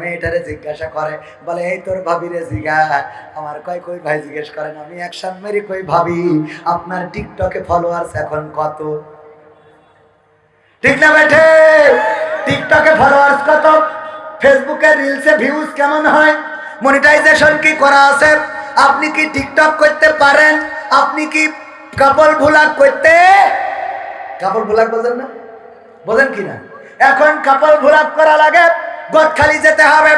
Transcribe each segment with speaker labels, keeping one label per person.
Speaker 1: মেয়েটারে জিজ্ঞাসা করে, বলে, এই তোর ভাবিরে জিগা আমার কয় কই ভাই জিজ্ঞেস করেন, আমি অ্যাকশন মেরি কই ভাবি, আপনার টিকটকে ফলোয়ার্স এখন কত? ঠিক না বেঠে? টিকটকে ফলোয়ার্স কত? ফেসবুকে রিলসে ভিউজ কেমন হয়? মনিটাইজেশন কি করা আছে? আপনি কি টিকটক করতে পারেন? আপনি কি কাপড় ভুলাক করতে? কাপড় ভুলাক বোঝেন না? বোঝেন কি না? এখন কাপড় ভুলাক করা লাগে গদ খালি যেতে হবে,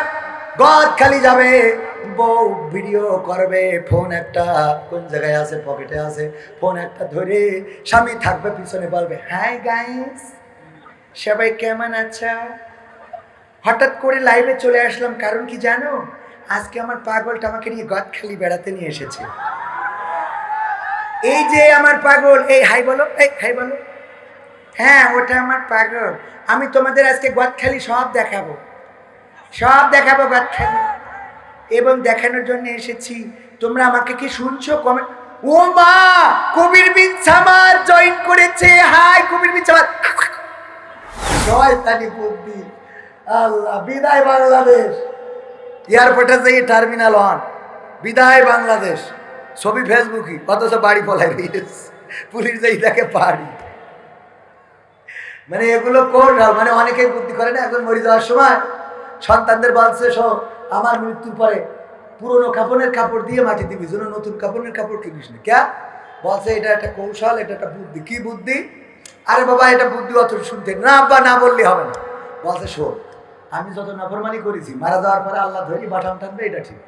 Speaker 1: গদ খালি যাবে। বউ ভিডিও করবে, ফোন একটা, কোন জায়গায় আছে, পকেটে আছে, ফোন একটা ধরে স্বামী থাকবে, পিছনে বলবে হাই গাইস সবাই কেমন আছো? হঠাৎ করে লাইভে চলে আসলাম, কারণ কি জানো? আজকে আমার পাগলটা আমাকে নিয়ে গদ খালি বেড়াতে নিয়ে এসেছে। এই যে আমার পাগল, এই, হাই বলো, এই, হাই বলো। হ্যাঁ ওটা আমার পাগল। আমি তোমাদের আজকে গদখালি সব দেখাবো। সব দেখাবো গদখালি এবং দেখানোর জন্য এসেছি। তোমরা আমাকে কি শুনছো? কমেন্ট ও মা, কবির বিন সামার জয়েন করেছে। হাই, কবির বিন সামার শয়তানি বুদ্ধি আল্লাহ, বিদায় বাংলাদেশ। এয়ারপোর্টে যাই টার্মিনাল ওয়ান বিদায় বাংলাদেশ। ছবি ফেসবুকই অথচ বাড়ি পলাই দিয়েছে পুলিশ যাই দেখে পারি মানে এগুলো কৌশল মানে অনেকেই বুদ্ধি করে না, এখন মরে যাওয়ার সময় সন্তানদের বলছে সব আমার মৃত্যুর পরে পুরনো কাপড়ের কাপড় দিয়ে মাটি দিবি, যেন নতুন কাপড়ের কাপড় কিনিস না। ক্যা? বলছে, এটা একটা কৌশল, এটা একটা বুদ্ধি। কি বুদ্ধি? আরে বাবা, এটা বুদ্ধি অত শুনতে না বা না বললে হবে না। বলছে, শোন, আমি যত নাফরমানি করেছি, মারা যাওয়ার পরে আল্লাহ ধরি বাটাম টানবে এটা ঠিক।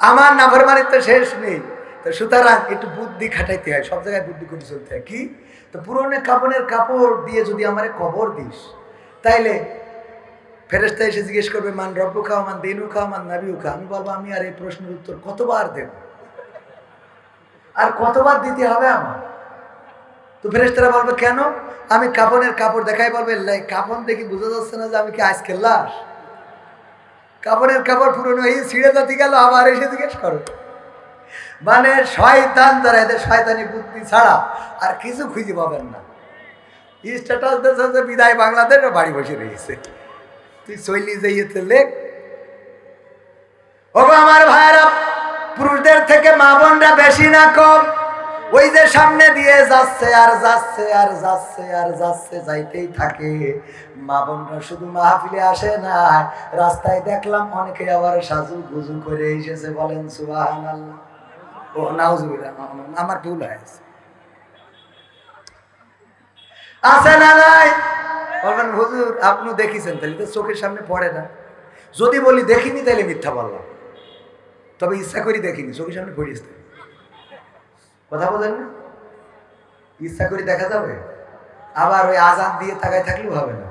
Speaker 1: আমার নাফরমানির তো শেষ নেই। তো সুতরাং একটু বুদ্ধি খাটাইতে হয়, সব জায়গায় বুদ্ধি করে চলতে হয়। কি? তো পুরনো কাপড়ের কাপড় দিয়ে যদি আমার কবর দিস, তাইলে ফেরেস্তা এসে জিজ্ঞেস করবে, মান রব্য খাও মান দেনু খাও মান নাবিউ খাও আমি বলব, আমি আর এই প্রশ্নের উত্তর কতবার দেব? আর কতবার দিতে হবে আমার তো ফেরেস্তারা বলবে, কেন? আমি কাপনের কাপড় দেখাই। বলবে কাপড় দেখি বোঝা যাচ্ছে না যে আমি কি আজকের লাশ? কাপড়ের কাপড় পুরনো এই ছিঁড়ে যাতে গেল, আবার এসে জিজ্ঞেস করো। মানে শয়তান দ্বারা এদের শয়তানি বুদ্ধি ছাড়া আর কিছু খুঁজে পাবেন না। স্ট্যাটাস দেশে বিদায় বাংলাদেশ বাড়ি বসে রয়েছে। তুই যাইয়েতে লেখ ও গো আমার ভাইয়েরা, পুরুষদের থেকে মা বোনরা বেশি না কম। ওই যে সামনে দিয়ে যাচ্ছে আর যাচ্ছে আর যাচ্ছে আর যাচ্ছে, যাইতেই থাকে। মা বোনরা শুধু মাহফিলে আসে না, রাস্তায় দেখলাম অনেকে আবার সাজু গুজু করে এসেছে, বলেন সুবাহান আল্লাহ ও, নাউজুবিল্লাহ আমার ভুল হয়েছে। না নাই? বলবেন, হুজুর আপনি দেখিছেন, তাহলে তো চোখের সামনে পড়ে না। যদি বলি, দেখিনি, তাহলে মিথ্যা বললাম। তবে ইচ্ছা করি দেখিনি, চোখের সামনে পড়িস কথা বলেন না। ইচ্ছা করে দেখা যাবে। আবার ওই আজান দিয়ে তাকায় থাকলেও হবে না।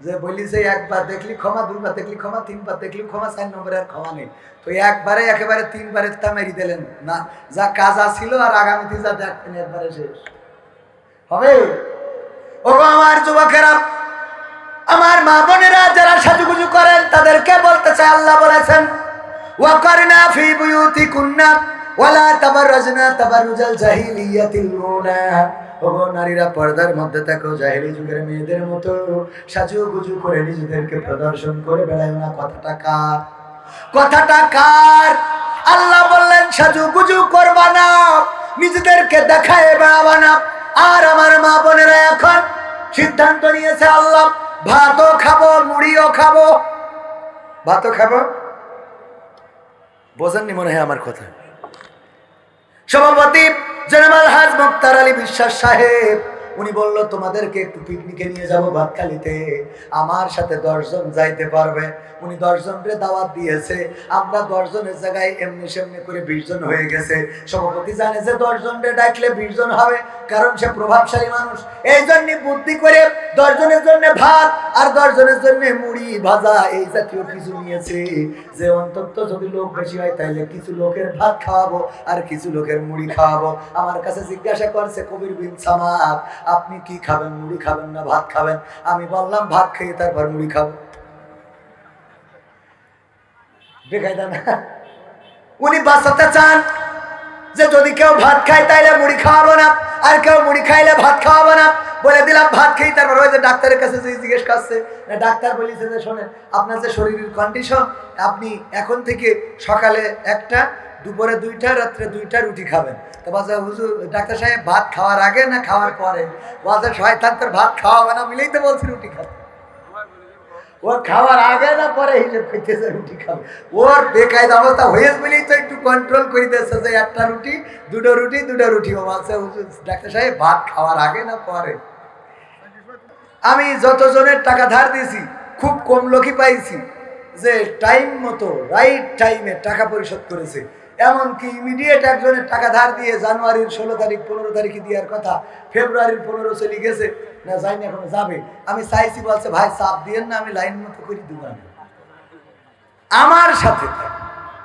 Speaker 1: যে বলি যে একবার দেখলি ক্ষমা, দুইবার দেখলি ক্ষমা, তিনবার দেখলি ক্ষমা, চার নম্বরে আর ক্ষমা নেই। তো একবারে, একেবারে তিনবারে তা মেরি দিলেন। না, যা কাজা ছিল আর আগামীতে যা দেখতেন একবারে শেষ। হবে? ও আমার যুবকেরা, আমার মা বোনেরা যারা সাজুগুজু করেন, তাদেরকে বলতে চাই আল্লাহ বলেছেন, ওয়াকারনা ফি বুয়ুতিকুন্না, ওয়ালা তাবাররাজনা তাবাররুজাল জাহিলিয়াতিল উলা ওগো নারীরা পর্দার মধ্যে থাকো জাহিলি যুগের মেয়েদের মতো সাজুগুজু করে নিজেদেরকে প্রদর্শন করে বেড়ায় না। কথাটা কার? কথাটা কার? আল্লাহ বললেন, সাজুগুজু করবা না, নিজেদেরকে দেখায় বেড়াবা না। আর আমার মা বোনেরা এখন সিদ্ধান্ত নিয়েছে, আল্লাহ ভাতও খাব, মুড়িও খাব। ভাতও খাব? বোঝেননি মনে হয় আমার কথা? সভাপতি জেনারেল হাজ মুক্তার আলী বিশ্বাস সাহেব উনি বলল, তোমাদেরকে একটু পিকনিকে নিয়ে যাব ভাতখালিতে। আমার সাথে দশজন যাইতে পারবে। উনি দশজনকে দাওয়াত দিয়েছে। আমরা দশজনের জায়গায় এমনি সেমনি করে বিশ জন হয়ে গেছে। সভাপতি জানে যে দশজনকে ডাকলে বিশ জন হবে, কারণ সে প্রভাবশালী মানুষ। এই জন্য বুদ্ধি করে দশজনের জন্য ভাত আর দশজনের জন্য মুড়ি ভাজা এই জাতীয় কিছু নিয়েছে। যে অন্তত যদি লোক বেশি হয়, তাইলে কিছু লোকের ভাত খাওয়াবো আর কিছু লোকের মুড়ি খাওয়াবো। আমার কাছে জিজ্ঞাসা করছে কবির বিন সামাদ আপনি কি খাবেন, মুড়ি খাবেন না, ভাত খাবেন? আমি বললাম, ভাত খেয়ে তারপর মুড়ি খাব। উনি বাঁচাতে চান যে যদি কেউ ভাত খায় তাইলে মুড়ি খাওয়াবো না, আর কেউ মুড়ি খাইলে ভাত খাওয়াবো না। বলে দিলাম, ভাত খেয়ে তারপর ওই যে ডাক্তারের কাছে যে জিজ্ঞেস করছে ডাক্তার বলেছে যে শোনেন, আপনার যে শরীরের কন্ডিশন আপনি এখন থেকে সকালে একটা দুপুরে দুইটা, রাত্রে দুইটা রুটি খাবেন। ডাক্তার সাহেব, ভাত খাওয়ার আগে না খাওয়ার পরে? বাজা শয়তান তোর ভাত খাওয়াবে না মিলেই তো বলছি রুটি খাবে। ও খাওয়ার আগে না পরে হিসেব করতেছে রুটি খাবে। ওর বেকায়দা অবস্থা হয়েছে বলেই তো একটু কন্ট্রোল করে দিচ্ছে যে একটা রুটি, দুটো রুটি দুটো রুটি। ও বলছে ডাক্তার সাহেব, ভাত খাওয়ার আগে না পরে? আমি যতজনের টাকা ধার দিয়েছি, খুব কম লোকই পাইছি, যে টাইম মতো রাইট টাইমে টাকা পরিশোধ করেছে। এমনকি ইমিডিয়েট একজনের টাকা ধার দিয়ে জানুয়ারির ষোলো তারিখ, পনেরো তারিখে দেওয়ার কথা, ফেব্রুয়ারির পনেরো চলে গেছে, না যাইনি এখনও যাবে। আমি চাইছি বলছে, ভাই, চাপ দিয়েন না, আমি লাইন মতো করি দোকানে আমার সাথে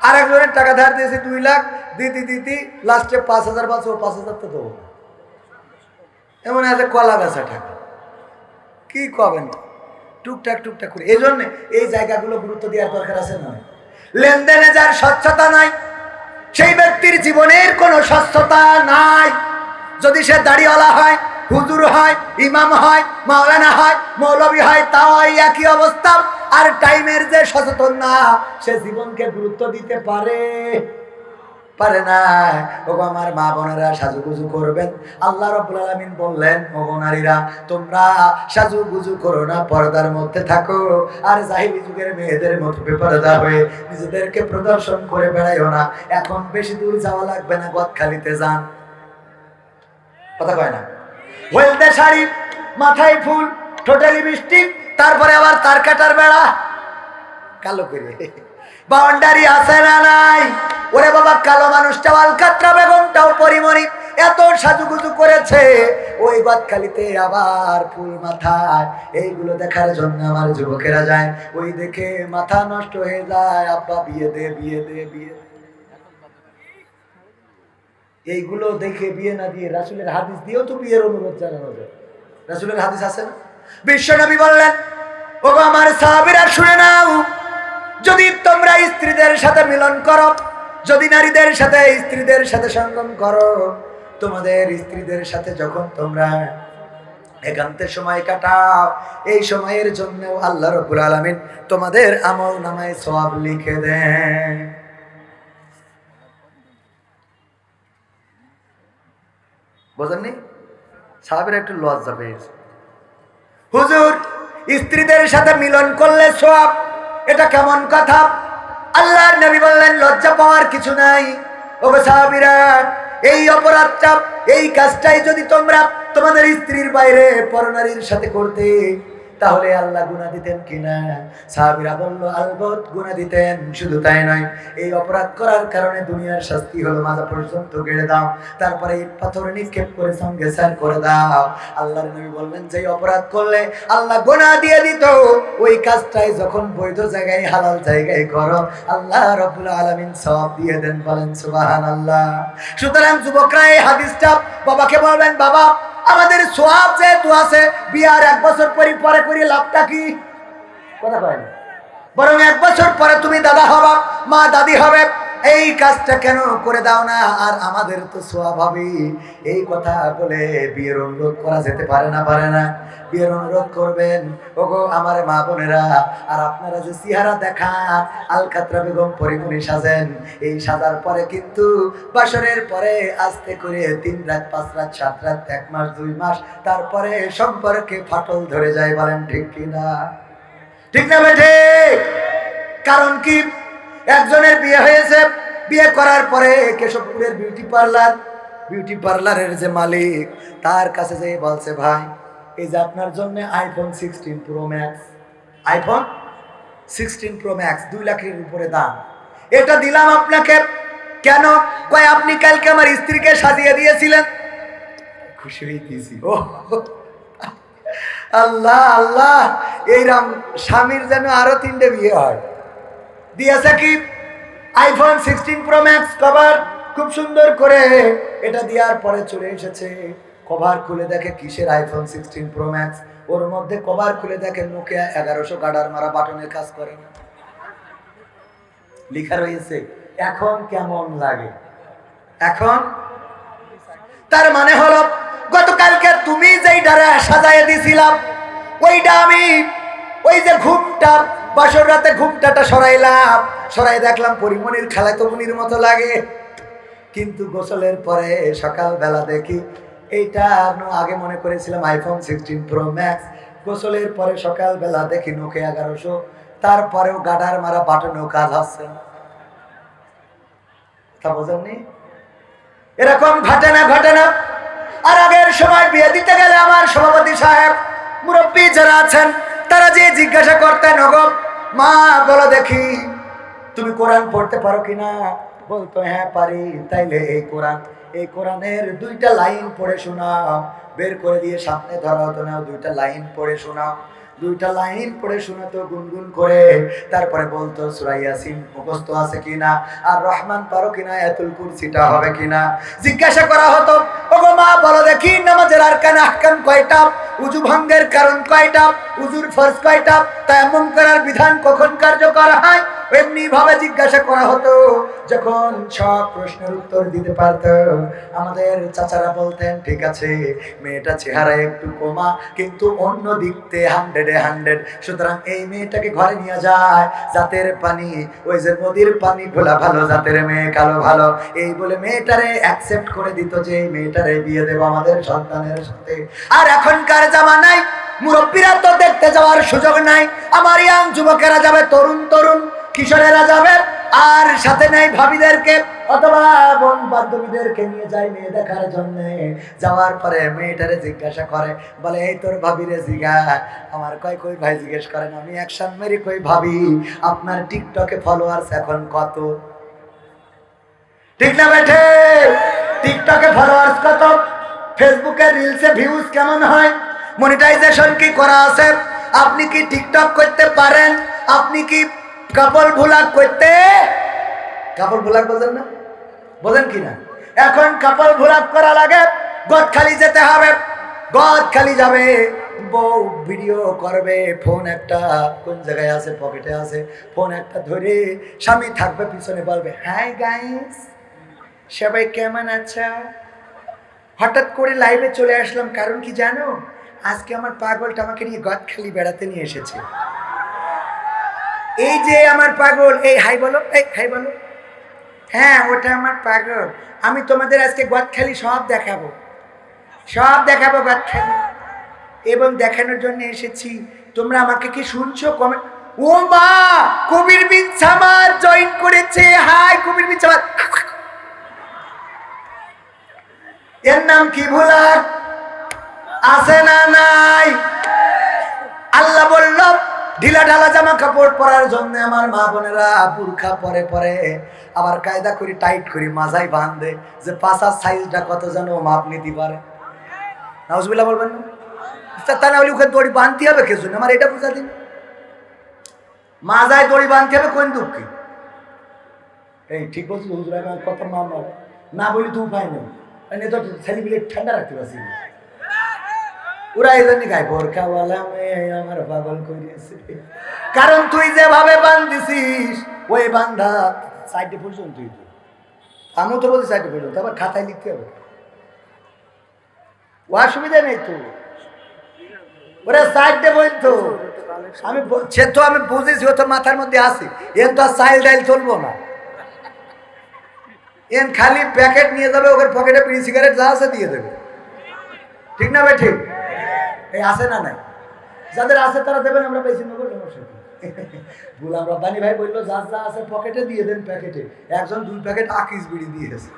Speaker 1: আর একজনের টাকা ধার দিয়েছে দুই লাখ, দিতে দিতে, লাস্টে পাঁচ হাজার ও পাঁচ হাজার তো দেবো এমন আছে কলা বেচা টাকা। কি কবেন? টুকটাক টুকটাক করে। এই জন্য এই জায়গাগুলো গুরুত্ব দেওয়ার দরকার আছে না? লেনদেনে যার স্বচ্ছতা নাই সেই ব্যক্তির জীবনের কোনো স্বচ্ছতা নাই। যদি সে দাড়িওয়ালা হয়, হুজুর হয়, ইমাম হয়, মাওলানা হয়, মৌলবী হয়, তাও একই অবস্থা। আর টাইমের যে সচেতন না সে জীবনকে গুরুত্ব দিতে পারে। পারে না ওগো আমার মা বোনেরা, সাজুগুজু করবেন। আল্লাহ রাব্বুল আলামিন বললেন ও নারীরা, তোমরা সাজুগুজু করো না, পর্দার মধ্যে থাকো। আর জাহিলি যুগের মেয়েদের মতো বেপরদা হয়ে নিজেদেরকে প্রদর্শন করে বেড়াইও না। এখন বেশি দূর যাওয়া লাগবে না, গদখালিতে যান। কথা কয় না? হলদে শাড়ি, মাথায় ফুল টোটালি মিষ্টি তারপরে আবার তার কাটার বেড়া। কালো করে বাউন্ডারি আছে না নাই? ওরে বাবা, কালো মানুষটা আলকাত্রা বেগমটাও পরিমরি এত সাজুগুজু করেছে। ওই বাদখালিতে আবার ফুল মাথায় এইগুলো দেখার জন্য আমার যুবকেরা যায়। ওই দেখে মাথা নষ্ট হয়ে যায়। আব্বা, বিয়ে দে বিয়ে দে, বিয়ে। এইগুলো দেখে বিয়ে না দিয়ে রাসুলের হাদিস দিয়েও তো বিয়ের অনুরোধ জানানো যায়। রাসুলের হাদিস আছে না? বিশ্বনবী বললেন ও আমার সাহাবীরা শুনে নাও। যদি তোমরা স্ত্রীদের সাথে মিলন করো, যদি নারীদের সাথে স্ত্রীদের সাথে সঙ্গম করো, তোমাদের স্ত্রীদের সাথে যখন তোমরা একান্তের সময় কাটাও, এই সময়ের জন্য আল্লাহ রবুল আলমিন তোমাদের আমল নামায় সব লিখে দেন। বোঝেননি? সাহাবের একটু লজ্জা পেয়েছে। হুজুর, স্ত্রীদের সাথে মিলন করলে সব এটা কেমন কথা? আল্লাহর নবী বললেন, লজ্জা পাওয়ার কিছু নাই। ও সাহাবিরা, এই অপরাধটা, এই কাজটাই যদি তোমরা তোমাদের স্ত্রীর বাইরে পরনারীর সাথে করতে তাহলে আল্লাহ গুণা দিতেন কিনা? সাহাবিরা বলল আলবত গুণা দিতেন, শুধু তাই নয়, এই অপরাধ করার কারণে দুনিয়ার শাস্তি হলো মাথা পর্যন্ত গেড়ে দাও, তারপরে পাথর নিক্ষেপ করে সঙ্গে স্যার করে দাও। আল্লাহর নবী বললেন যে অপরাধ করলে আল্লাহ গোনা দিয়ে দিত, ওই কাজটাই যখন বৈধ জায়গায়, হালাল জায়গায় করো, আল্লাহ রব্বুল আলামিন সব দিয়ে দেন, বলেন সুবাহান আল্লাহ সুতরাং যুবকরা, এই হাদিসটা বাবাকে বলবেন, বাবা আমাদের সোয়াব যেহেতু আছে, বিয়ার এক বছর পরে পরে করি, লাভটা কি? কথা বরং এক বছর পরে তুমি দাদা হবা, মা দাদি হবে। এই কাজটা কেন করে দাও না? আর আমাদের তো স্বভাবই এই কথা বলে বিয়ের অনুরোধ করা যেতে পারে না পারে না। বিয়ের অনুরোধ করবেন। ওগো, আমার মা বোনেরা, আর আপনারা যে চেহারা দেখান, আলকাতরা বেগম পরিমণি সাজেন, এই সাজার পরে কিন্তু বাসরের পরে আস্তে করে তিন রাত, পাঁচ রাত, সাত রাত, এক মাস, দুই মাস, তারপরে সম্পর্কে ফাটল ধরে যায় বলেন ঠিক কিনা? ঠিক না বেঠে? কারণ কি? একজনের বিয়ে হয়েছে, বিয়ে করার পরে কেশবপুরের বিউটি পার্লার বিউটি পার্লারের যে মালিক, তার কাছে যে বলছে, ভাই, এই যে আপনার জন্য iPhone sixteen Pro Max iPhone sixteen Pro Max দুই লাখের উপরে দাম। এটা দিলাম আপনাকে। কেন? কয়, আপনি কালকে আমার স্ত্রীকে সাজিয়ে দিয়েছিলেন। খুশি হয়ে দিয়েছি ও, আল্লাহ আল্লাহ, এইরাম স্বামীর যেন আরও তিনটে বিয়ে হয়। দিয়েছে iPhone sixteen Pro Max cover খুব সুন্দর করে। এটা দেওয়ার পরে চলে এসেছে। কভার খুলে দেখে কিসের আইফোন সিক্সটিন প্রো ম্যাক্স ওর মধ্যে কভার খুলে দেখে নোকিয়া এগারোশো গাডার মারা বাটনের কাজ করে না। লেখা রয়েছে, এখন কেমন লাগে? এখন? তার মানে হলো, গতকালকে তুমি যেই ডারে সাজায় দিছিলাম, ওইটা আমি, ওই যে ঘুমটা বাসর রাতে ঘুমটাটা সরাইলাম। সরাই দেখলাম পরিমণির খেলায় তো মুনির মতো লাগে। কিন্তু গোসলের পরে সকালবেলা দেখি এইটা আগে মনে করেছিলাম আইফোন সিক্সটিন প্রো ম্যাক্স গোসলের পরে সকালবেলা দেখি নোকে এগারোশো। তারপরেও গাডার মারা বাটনেও কাজ হচ্ছে না। তা বোঝেননি? এরকম ঘটে না ঘটে না। আর আগের সময় বিয়ে দিতে গেলে আমার সভাপতি সাহেব মুরব্বী যারা আছেন, তারা যে জিজ্ঞাসা করতেন, ওগো মা, বলো দেখি, তুমি কোরআন পড়তে পারো কিনা? বলতো হ্যাঁ পারি। তাইলে এই কোরআন, এই কোরআনের দুইটা লাইন পড়ে শোনা বের করে দিয়ে সামনে ধরা হতো না দুইটা লাইন পড়ে শোনাও। দুইটা লাইন পড়ে শুনতো গুনগুন করে। তারপরে বলতো সুরাইয়াসিন মুখস্থ আছে কিনা? আর রহমান পারো কিনা? এতুল কুরসিটা হবে কিনা? জিজ্ঞাসা করা হতো, ওগো মা, বলো দেখি, নামাজের আরকান আহকাম কয়টা? উজু ভঙ্গের কারণ কয়টা? উজুর ফরজ কয়টা? তায়াম্মুম করার বিধান কখন কার্যকর হয়? এমনি ভাবে জিজ্ঞাসা করা হতো, যখন সব প্রশ্নের উত্তর দিতে পারত। আমাদের চাচারা বলতেন, ঠিক আছে, মেয়েটা চেহারা একটু কমা, কিন্তু অন্য দিকতে হান্ড্রেডে হান্ড্রেড সুতরাং এই মেয়েটাকে ঘরে নিয়ে যায়, জাতের পানি, ওই যে নদীর পানি, ভোলা ভালো, জাতের মেয়ে, কালো ভালো। এই বলে মেয়েটারে অ্যাকসেপ্ট করে দিত যে, এই মেয়েটারে বিয়ে দেবো আমাদের সন্তানের সাথে। আর এখনকার জামানায় মুরব্বীরা তো দেখতে যাওয়ার সুযোগ নাই। আমার ইয়াং যুবকেরা যাবে, তরুণ তরুণ। কিশোরেরা যাবে, আর সাথে নেই ভাবিদেরকে, অথবা বোন বান্ধবীদেরকে নিয়ে যায় মেয়ে দেখার জন্য। যাওয়ার পরে মেয়েটারে জিজ্ঞাসা করে, বলে, এই তোর ভাবিরে জিগা আমার কয় কই ভাই জিজ্ঞেস করেন, আমি অ্যাকশন মেরি কই ভাবি, আপনার টিকটকে ফলোয়ার্স এখন কত? ঠিক না বেঠে? টিকটকে ফলোয়ার্স কত? ফেসবুকে রিলসে ভিউজ কেমন হয়? মনিটাইজেশন কি করা আছে? আপনি কি টিকটক করতে পারেন? আপনি কি কাপড় ভুলাক করতে, কাপড় ভুলাক বোঝেন না? বোঝেন কি না? এখন কাপড় ভুলাক করা লাগে গদ খালি যেতে হবে। গদ খালি যাবে। বউ ভিডিও করবে ফোন একটা, কোন জায়গায় আছে? পকেটে আছে। ফোন একটা ধরে স্বামী থাকবে, পিছনে বলবে হাই গাইস সবাই কেমন আছো? হঠাৎ করে লাইভে চলে আসলাম। কারণ কি জানো? আজকে আমার পাগলটা আমাকে নিয়ে গদখালি বেড়াতে নিয়ে এসেছে। এই যে আমার পাগল, এই, হাই বলো, এই, হাই বলো। হ্যাঁ ওটা আমার পাগল। আমি তোমাদের আজকে গদখালি সব দেখাবো। সব দেখাবো গদখালি। এবং দেখানোর জন্য এসেছি। তোমরা আমাকে কি শুনছো? কমেন্ট ও মা, কবির বিন সামার জয়েন করেছে। হাই, কবির বিন সামার এর নাম কি ভুলার আছে না নাই? আল্লাহ বলল ঢিলা ঢালা জামা কাপড় পরার জন্য আমার মা বোনেরা বুরখা পরে পরে আবার কায়দা করি, টাইট করি, মাজাই বাঁধে যে পাশার সাইজটা কত যেন মাপ নিতে পারে। নাউজবিল্লা বলবেন না? তা- না হলে ওখানে দড়ি বাঁধতে হবে কিছু না আমার এটা বুঝা দিন। মাজায় দড়ি বাঁধতে হবে কোন দুঃখে? এই ঠিক বলছি হুজুর, আমি কত মা না। বলি তো উপায় নেই। তো মিলে ঠান্ডা রাখতে পারছি। ওরা এই জন্য গায়ে বোরখাওয়ালা মেয়ে আমার পাগল করিয়েছে। কারণ তুই যেভাবে বান্ধিছিস, ওই বান্ধা সাইডে পর্যন্ত তুই তো। আমিও তো বলছি সাইডে পর্যন্ত আবার খাতায় লিখতে হবে। ও অসুবিধা নেই তো। ওরা সাইডে বলতো আমি সে তো আমি বুঝেছি, ও তো মাথার মধ্যে আসি এর তো আর সাইল ডাইল চলবো না। এন খালি প্যাকেট নিয়ে যাবে, ওদের পকেটে পিড়ি সিগারেট যা আছে দিয়ে দেবে। ঠিক না ভাই ঠিক? এই আছে না নাই? যাদের আছে তারা দেবেন আমরা বেশি নেব সমস্যা? গুলাম রব্বানি ভাই বলল যার যা আছে পকেটে দিয়ে দেন প্যাকেটে একজন দুই প্যাকেট আকিস বিড়ি দিয়েছে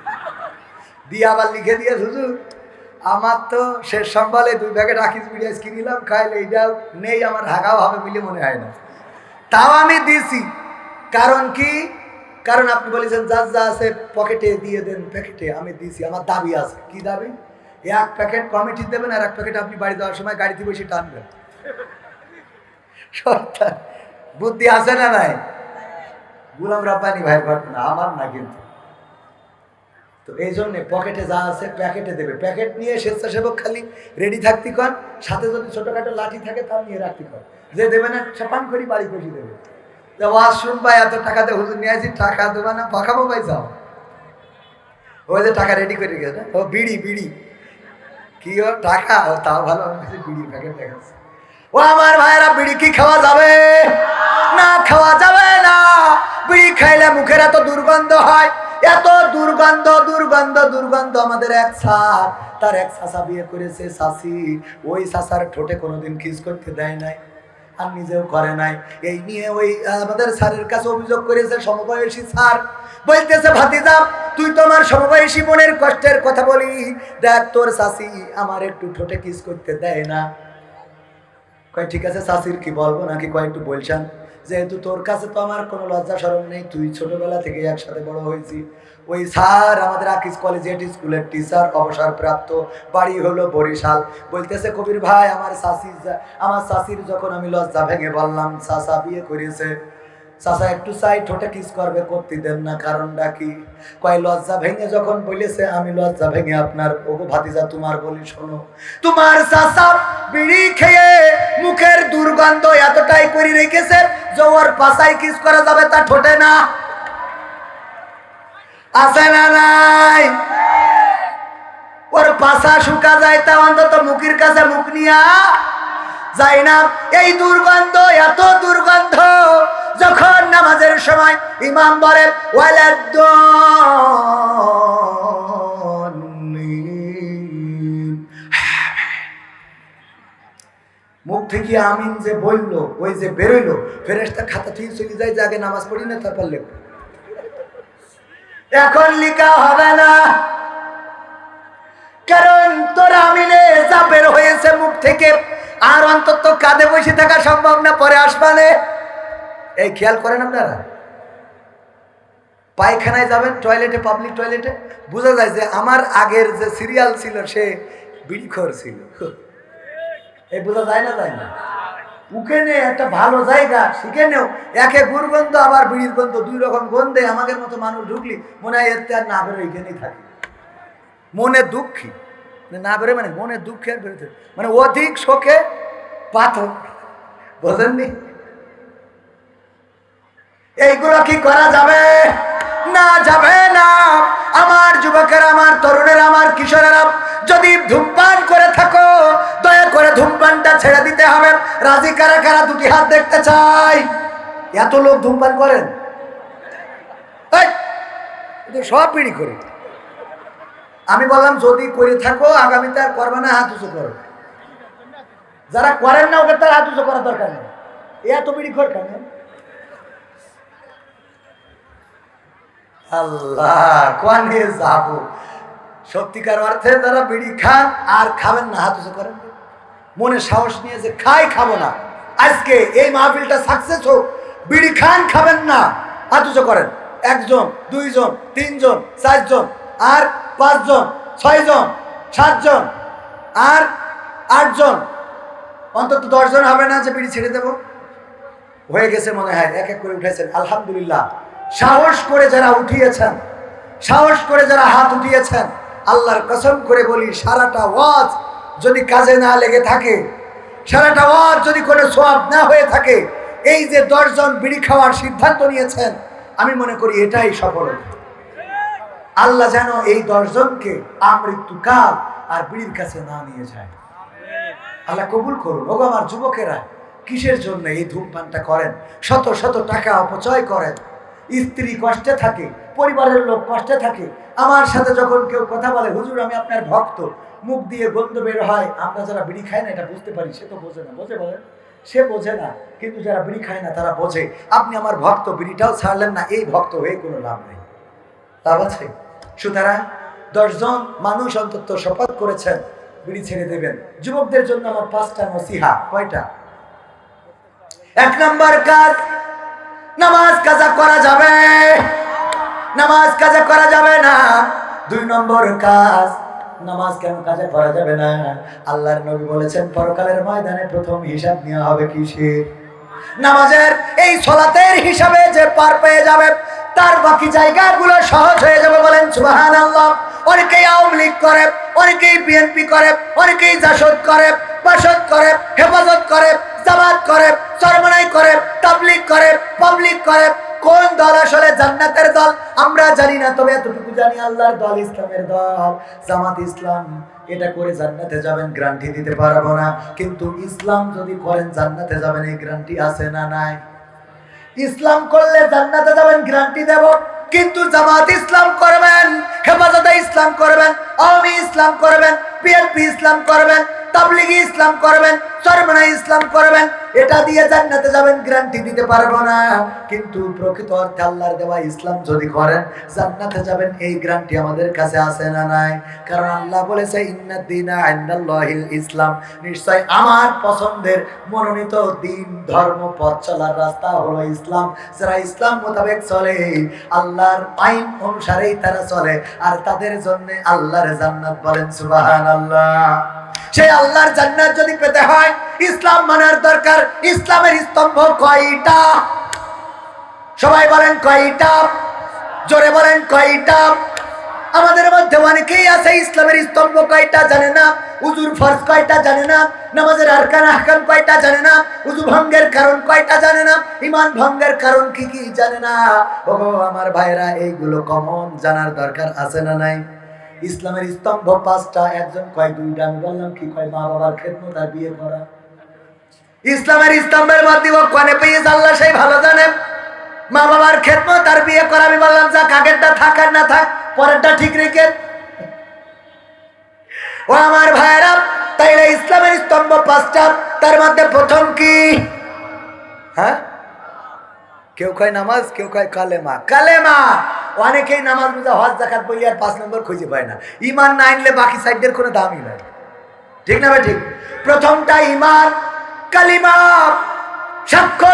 Speaker 1: দিয়ে আবার লিখে দিয়ে হুজুর আমার তো শেষ সম্বলে দুই প্যাকেট আকিস বিড়ি আজকে নিলাম খাইলে এইটাও নেই আমার ঢাকাও হবে বলে মনে হয় না। তাও আমি দিছি। কারণ কি? কারণ আপনি বলেছেন যার যা আছে পকেটে দিয়ে দেন প্যাকেটে আমি দিছি আমার দাবি আছে। কি দাবি? এক প্যাকেট কমিটি দেবেন আর এক প্যাকেট আপনি বাড়ি দেওয়ার সময় গাড়িতে বসে টানবেন। সত্য। বুদ্ধি আছে না নাই? গুলাম রাব্বানি ভাই ঘটনা আমার না কিন্তু। তো এই জন্যে পকেটে যা আছে প্যাকেটে দেবে। প্যাকেট নিয়ে স্বেচ্ছাসেবক খালি রেডি থাকতি কন, সাথে যদি ছোটোখাটো লাঠি থাকে তাও নিয়ে রাখতি কন। যে দেবে না ছাপান করি বাড়ি কষি দেবে। ওয়াজ শুনবা এত টাকা দিয়ে হুজুর নিয়ে আসি, টাকা দেবা না, পাকাবো পাই যাও। ওই যে টাকা রেডি করে গেছে, ও বিড়ি বিড়ি। কি ও টাকা? ও তাও ভালো কাছে বিড়ির প্যাকেট দেখাচ্ছে ও আমার ভাইয়েরা, বিড়ি কি খাওয়া যাবে? না, খাওয়া যাবে না। বিড়ি খাইলে মুখের এত দুর্গন্ধ হয়। এত দুর্গন্ধ দুর্গন্ধ দুর্গন্ধ আমাদের এক সার তার এক শাসা বিয়ে করেছে শাসি ওই শাসার ঠোঁটে কোনোদিন কিস করতে দেয় নাই। আর নিজেও করে নাই। এই নিয়ে ওই আমাদের স্যারের কাছে অভিযোগ করেছে সমবয়সী স্যার। বলতেছে, ভাতিজা, তুই তো আমার সমবয়সী বোনের কষ্টের কথা বলি। দেখ, তোর শাসি আমার একটু ঠোঁটে কিস করতে দেয় না। কয়, ঠিক আছে শাসির কি বলব নাকি কয়, একটু বলছেন যেহেতু তোর কাছে তো আমার কোনো লজ্জা সরম নেই, তুই ছোটবেলা থেকে একসাথে বড় হয়েছি। ওই স্যার আমাদের আকিস কলেজিয়েট স্কুলের টিচার অবসরপ্রাপ্ত বাড়ি হলো বরিশাল। বলতেছে, কবির ভাই, আমার শাসির আমার শাসির যখন আমি লজ্জা ভেঙে বললাম চাষা বিয়ে করেছে। চাষা একটু চাই, ঠোঁটে কিস করবে, করতে দেন না, কারণটা কি? কয়, লজ্জা ভেঙে যখন বলেছে, আমি লজ্জা ভেঙে আপনার, ওগো ভাতিজা, তোমার বলি শোনো। তোমার চাষা বিড়ি খেয়ে মুখের দুর্গন্ধ এতটাই করে রেখেছে যে ওর পাশায় কিস করা যাবে তা ঠোঁটে না। আছে না নাই? ওর পাশা শুকা যায় তা অন্তত মুখের কাছে মুখ নিয়া যায় না। এই দুর্গন্ধ, এত দুর্গন্ধ, যখন নামাজের সময় ইমাম বলে মুখ থেকে আমিন যে বলল ওই যে বেরোইলো ফেরেস্তা খাতা থেকে চলে যায় যে আগে নামাজ পড়ি না তারপর লেখো এখন লিখা হবে না। কারণ তোর আমিনে যা বের হয়েছে মুখ থেকে, আর অন্তত কাঁধে বসে থাকা সম্ভব না, পরে আসবানে এই খেয়াল করেন আপনারা? পায়খানায় যাবেন টয়লেটে পাবলিক টয়লেটে বোঝা যায় যে আমার আগের যে সিরিয়াল ছিল, সে বিড়িখর ছিল। এই বোঝা যায় না যায় না? উকেনে একটা ভালো জায়গা সেখানেও একে গুরগন্ধ, আবার বিড়ির গন্ধ, দুই রকম গন্ধে আমাদের মতো মানুষ ঢুকলি, মনে হয় এর আর না বেরো এখানেই থাকি। মনে দুঃখী। না বেরোয় মানে মনে দুঃখে আর বেরোতে মানে অধিক শোকে পাথর। বোঝেননি? এইগুলো কি করা যাবে? না যাবে না। আমার যুবকের, আমার তরুণের, আমার কিশোরেরা, যদি ধূমপান করে থাকো, দয়া করে ধূমপানটা ছেড়ে দিতে হবে। রাজি কারা কারা দুটি হাত দেখতে চাই? এত লোক ধূমপান করেন? সব পিড়ি করে। আমি বললাম, যদি করে থাকো, আগামীতে আর করবে না, হাত উঁচু করো। যারা করেন না ওকে তার হাত উঁচু করার দরকার নেই। এত পিড়ি কর কেন? আল্লাহ, কোয়ানে যাব? সত্যিকার অর্থে যারা বিড়ি খান আর খাবেন না, হাত উঁচু করেন। মনে সাহস নিয়ে যে খাই, খাব না। আজকে এই মাহফিলটা সাকসেস হোক, বিড়ি খান, খাবেন না, হাত উঁচু করেন। একজন, দুইজন, তিনজন, চারজন, আর পাঁচজন, ছয়জন, সাতজন, আর আটজন। অন্তত দশজন হবে না যে বিড়ি ছেড়ে দেবো? হয়ে গেছে মনে হয়, এক এক করে উঠেছেন। আলহামদুলিল্লাহ। সাহস করে যারা উঠিয়েছেন, সাহস করে যারা হাত উঠিয়েছেন, আল্লাহর কসম করে বলি, সারাটা ওয়াজ যদি কাজে না লেগে থাকে, সারাটা ওয়াজ যদি কোনো সোয়াব না হয়ে থাকে, এই যে দশজন বিড়ি খাওয়ার সিদ্ধান্ত নিয়েছেন, আমি মনে করি এটাই সফলতা আল্লাহ যেন এই দশজনকে আমৃত্যুকাল আর বিড়ির কাছে না নিয়ে যায়। আল্লাহ কবুল করুন। ওগো আমার যুবকেরা, কিসের জন্য এই ধূমপানটা করেন? শত শত টাকা অপচয় করেন। স্ত্রী কষ্টে থাকে, পরিবারের লোক কষ্টে থাকে, আমার সাথে যখন কেউ কথা বলে, হুজুর, আমি আপনার ভক্ত। মুখ দিয়ে গন্ধ বের হয়। আমরা যারা বিড়ি খাই না, এটা বুঝতে পারি, সে তো বোঝে না। বোঝে বলেন? সে বোঝে না, কিন্তু যারা বিড়ি খায় না, তারা বোঝে। আপনি আমার ভক্ত, বিড়িটাও ছাড়লেন না, এই ভক্ত হয়ে কোনো লাভ নেই। লাভ আছে? সুতরাং দশজন মানুষ অন্তত শপথ করেছেন, বিড়ি ছেড়ে দেবেন। যুবকদের জন্য আমার পাঁচটা নসিহা। কয়টা? এক নম্বর কাজ নামাজ কাজা করা যাবে? নামাজ কাজা করা যাবে না? দুই নম্বর কাজ, নামাজ কেন কাজে করা যাবে না? আল্লাহর নবী বলেছেন, পরকালের ময়দানে প্রথম হিসাব নেওয়া হবে কিসের? নামাজের এই সলাতের হিসাবে যে পার পেয়ে যাবে, তার বাকি জায়গাগুলো সহজ হয়ে যাবে বলেন সুবাহান আল্লাহ অনেকেই আওয়ামী লীগ করে, অনেকেই বিএনপি করে, অনেকেই জাসদ করে বাসদ করে, হেফাজত করে, জামাত করে চরমনাই করে তাবলিক করে পাবলিক করে। কোন দল আসলে জান্নাতের দল? আমরা জানি না, তবে এতটুকু জানি আল্লাহর দল ইসলামের দল। জামাত ইসলাম এটা করে জান্নাতে যাবেন, গ্যারান্টি দিতে পারব না। কিন্তু ইসলাম যদি করেন, জান্নাতে যাবেন, এই গ্যারান্টি আছে না নাই? ইসলাম করলে জান্নাতে যাবেন, গ্যারান্টি দেব। কিন্তু জামাত ইসলাম করবেন, হেফাজতে ইসলাম করবেন, আওয়ামী ইসলাম করবেন, বিএনপি ইসলাম করবেন তাবলিগি ইসলাম করবেন সরমনা ইসলাম করবেন, এটা দিয়ে জান্নাতে যাবেন, গ্যারান্টি দিতে পারব না। কিন্তু প্রকৃত অর্থে আল্লাহর দেওয়া ইসলাম যদি করেন, জান্নাতে যাবেন, এই গ্যারান্টি আমাদের কাছে আছে না নাই। কারণ আল্লাহ বলেছে ইন্নাদ্দিনা ইন্দাল্লাহিল ইসলাম। নিশ্চয় আমার পছন্দের মনোনীত দিন, ধর্ম, পথ চলার রাস্তা হলো ইসলাম। যারা ইসলাম মোতাবেক চলে, আল্লাহর আইন অনুসারেই তারা চলে। আর তাদের জন্য আল্লাহর জান্নাত বলেন, সুবহানাল্লাহ। সেই আল্লাহর জান্নাত যদি পেতে হয়, ইসলাম মানার দরকার, ইসলামের স্তম্ভ কয়টা? সবাই বলেন কয়টা? জোরে বলেন কয়টা? আমাদের মধ্যে অনেকেই আছে, ইসলামের স্তম্ভ কয়টা জানে না উজুর ফরজ কয়টা জানে না, নামাজের আরকান আহকাম কয়টা জানে না উজু ভঙ্গের কারণ কয়টা জানে না, ইমান ভঙ্গের কারণ কি কি জানে না? ও আমার ভাইরা এইগুলো কমন জানার দরকার আছে না নাই? ইসলামের স্তম্ভ পাঁচটা, একজন কয় দুইটা, আমি বললাম কি কয়, মা বাবার খেদমত আর বিয়ে করা। ইসলামের স্তম্ভের মধ্যে ও কনে পেয়েছে, আল্লাহ সেই ভালো জানে। মা বাবার খেদমত আর বিয়ে করা, আমি বললাম যা কাকেরটা থাক আর না থাক, পরেরটা ঠিক রেখে ও আমার ভাইরা তাইলে ইসলামের স্তম্ভ পাঁচটা, তার মধ্যে প্রথম কি? হ্যাঁ? কেউ খায় নামাজ, কেউ খায় কালেমা। কালেমা! অনেকেই নামাজ বুঝা, হজ দেখাত বই আর পাঁচ নম্বর খুঁজে পায় না। ইমান না আনলে বাকি সাইডের কোনো দামই নাই। ঠিক না ভাই, ঠিক? প্রথমটা ইমান কালিমা! সাক্ষ্য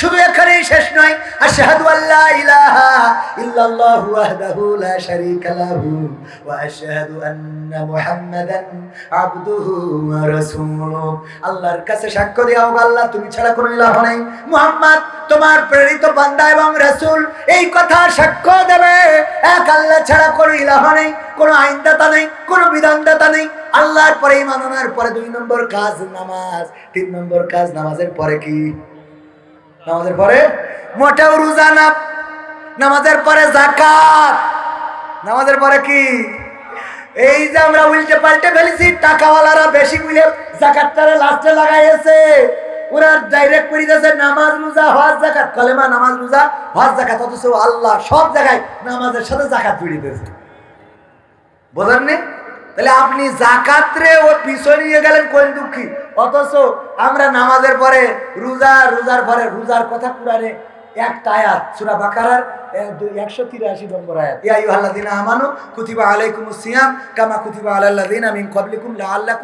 Speaker 1: শুধু এখানেই শেষ নয় ইলাহা আল্লাহর কাছে সাক্ষ্য তুমি ছাড়া নেই। তোমার প্রেরিত বান্দা এবং রাসূল, এই কথা সাক্ষ্য দেবে। এক আল্লাহ ছাড়া কোনো ইলাহ নেই, কোনো আইনদাতা নেই, কোনো বিধানদাতা নেই। আল্লাহর পরে ইমান পরে দুই নম্বর কাজ নামাজ, তিন নম্বর কাজ নামাজের পরে কি? নামাজের পরে মোটেও রোজা না। নামাজের পরে জাকাত নামাজের পরে কি? এই যে আমরা উল্টে পাল্টে ফেলেছি, টাকাওয়ালারা বেশি মিলে জাকাতটারে লাস্টে লাগাইছে ওরা ডাইরেক্ট করে দিয়েছে নামাজ রোজা, হজ জাকাত কলেমা নামাজ রোজা, হজ জাকাত অথচ আল্লাহ সব জায়গায় নামাজের সাথে জাকাত জড়িয়ে দিয়েছে বোঝেননি? তাহলে আপনি জাকাতরে ও পিছনে নিয়ে গেলেন কোন দুঃখী? অথচ আমরা নামাজের পরে, রোজা, রোজার পরে, রোজার কথা কুরানে একটা আয়াত, সুরা বাকারার একশো তিরাশি নম্বর আয়াত। ইয়া আইয়ুহাল্লাযীনা আমানু কুতিবা আলাইকুম সিয়াম কামা কুতিবা দিন আমি কবলিকুম্লা আল্লাহ